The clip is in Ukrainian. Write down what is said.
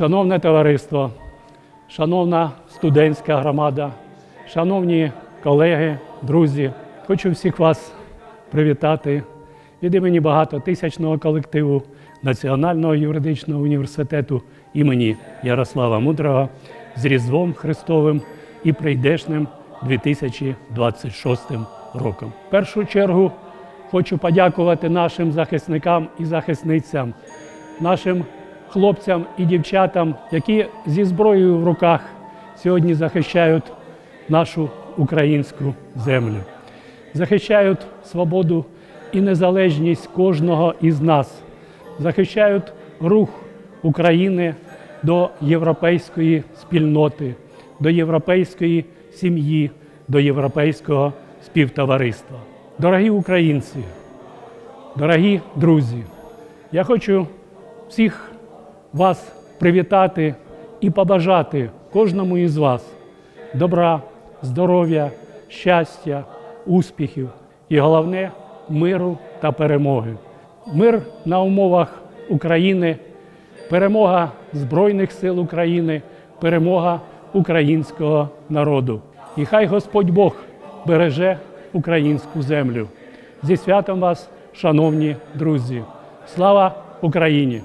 Шановне товариство, шановна студентська громада, шановні колеги, друзі, хочу всіх вас привітати від імені багатотисячного колективу Національного юридичного університету імені Ярослава Мудрого з Різдвом Христовим і прийдешним 2026 роком. В першу чергу хочу подякувати нашим захисникам і захисницям, нашим хлопцям і дівчатам, які зі зброєю в руках сьогодні захищають нашу українську землю, захищають свободу і незалежність кожного із нас, захищають рух України до європейської спільноти, до європейської сім'ї, до європейського співтовариства. Дорогі українці, дорогі друзі, я хочу всіх вас привітати і побажати кожному із вас добра, здоров'я, щастя, успіхів і головне миру та перемоги. Мир на умовах України, перемога Збройних сил України, перемога українського народу. І хай Господь Бог береже українську землю. Зі святом вас, шановні друзі! Слава Україні!